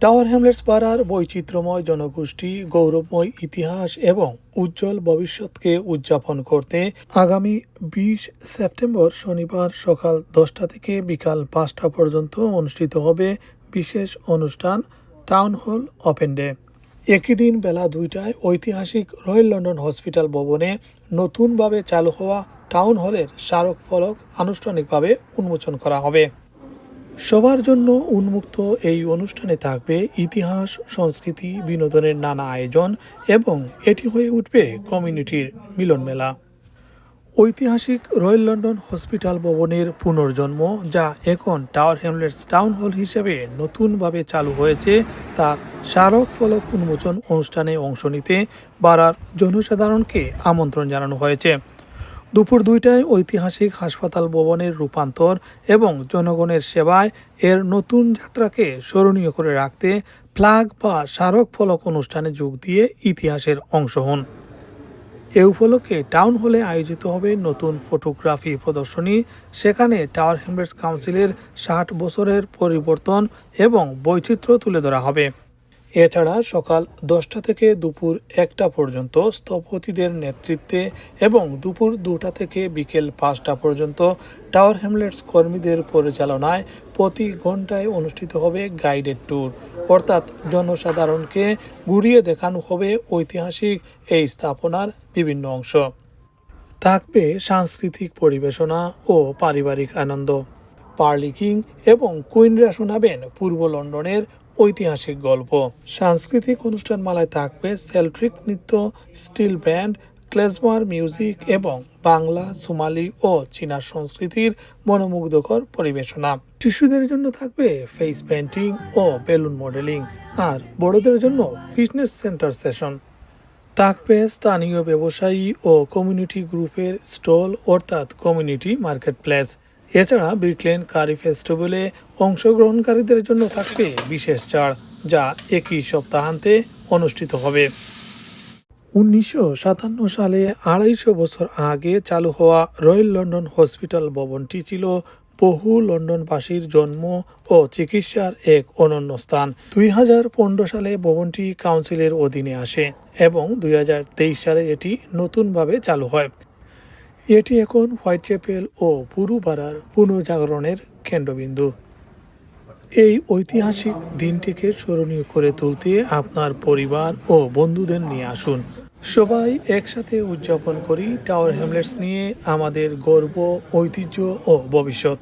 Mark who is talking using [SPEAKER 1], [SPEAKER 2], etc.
[SPEAKER 1] Tower Hamlets পাড়ার বৈচিত্র্যময় জনগোষ্ঠী, গৌরবময় ইতিহাস এবং উজ্জ্বল ভবিষ্যৎকে উদযাপন করতে আগামী বিশ সেপ্টেম্বর শনিবার সকাল দশটা থেকে বিকাল পাঁচটা পর্যন্ত অনুষ্ঠিত হবে বিশেষ অনুষ্ঠান টাউন হল ওপেন ডে একই দিন বেলা দুইটায় ঐতিহাসিক রয়্যাল লন্ডন হসপিটাল ভবনে নতুনভাবে চালু হওয়া টাউন হলের স্মারক ফলক আনুষ্ঠানিকভাবে উন্মোচন করা হবে। সবার জন্য উন্মুক্ত এই অনুষ্ঠানে থাকবে ইতিহাস, সংস্কৃতি, বিনোদনের নানা আয়োজন এবং এটি হয়ে উঠবে কমিউনিটির মিলন মেলা। ঐতিহাসিক রয়্যাল লন্ডন হসপিটাল ভবনের পুনর্জন্ম, যা এখন টাওয়ার হ্যামলেটস টাউন হল হিসেবে নতুনভাবে চালু হয়েছে, তার স্মারক ফলক উন্মোচন অনুষ্ঠানে অংশ নিতে বাড়ার জনসাধারণকে আমন্ত্রণ জানানো হয়েছে। দুপুর দুইটায় ঐতিহাসিক হাসপাতাল ভবনের রূপান্তর এবং জনগণের সেবায় এর নতুন যাত্রাকে স্মরণীয় করে রাখতে ফ্ল্যাগ বা স্মারক ফলক অনুষ্ঠানে যোগ দিয়ে ইতিহাসের অংশ হন। এ উপলক্ষে টাউন হলে আয়োজিত হবে নতুন ফটোগ্রাফি প্রদর্শনী। সেখানে টাওয়ার হ্যামলেটস কাউন্সিলের ষাট বছরের পরিবর্তন এবং বৈচিত্র্য তুলে ধরা হবে। এছাড়া সকাল দশটা থেকে দুপুর একটা পর্যন্ত স্থপতিদের নেতৃত্বে এবং দুপুর দুটা থেকে বিকেল পাঁচটা পর্যন্ত টাওয়ার হ্যামলেটস কর্মীদের পরিচালনায় প্রতি ঘন্টায় অনুষ্ঠিত হবে গাইডেড ট্যুর। অর্থাৎ জনসাধারণকে ঘুরিয়ে দেখানো হবে ঐতিহাসিক এই স্থাপনার বিভিন্ন অংশ। থাকবে সাংস্কৃতিক পরিবেশনা ও পারিবারিক আনন্দ। পার্লি কিং এবং কুইনরা শোনাবেন পূর্ব লন্ডনের ঐতিহাসিক গল্প। সাংস্কৃতিক অনুষ্ঠান মালায় থাকবে সেলট্রিক নৃত্য, স্টিল ব্যান্ড, ক্লেজমার মিউজিক এবং বাংলা, সোমালি ও চীনা সংস্কৃতির মনোমুগ্ধকর পরিবেশনা। শিশুদের জন্য থাকবে ফেস পেন্টিং ও বেলুন মডেলিং আর বড়দের জন্য ফিটনেস সেন্টার সেশন থাকবে স্থানীয় ব্যবসায়ী ও কমিউনিটি গ্রুপের স্টল অর্থাৎ কমিউনিটি মার্কেট প্লেস এছাড়া ব্রিকলেন কারি ফেস্টিভ্যালে অংশগ্রহণকারীদের জন্য থাকবে বিশেষ ছাড় যা একই সপ্তাহান্তে অনুষ্ঠিত হবে। উনিশশো সাতান্ন সালে আড়াইশো বছর আগে চালু হওয়া রয়্যাল লন্ডন হসপিটাল ভবনটি ছিল বহু লন্ডনবাসীর জন্ম ও চিকিৎসার এক অনন্য স্থান। দুই হাজার পনেরো সালে ভবনটি কাউন্সিলের অধীনে আসে এবং দুই হাজার তেইশ সালে এটি নতুনভাবে চালু হয়। এটি এখন হোয়াইট চ্যাপেল ও পুরুপাড়ার পুনর্জাগরণের কেন্দ্রবিন্দু। এই ঐতিহাসিক দিনটিকে স্মরণীয় করে তুলতে আপনার পরিবার ও বন্ধুদের নিয়ে আসুন। সবাই একসাথে উদযাপন করি টাওয়ার হ্যামলেটস নিয়ে আমাদের গর্ব, ঐতিহ্য ও ভবিষ্যৎ।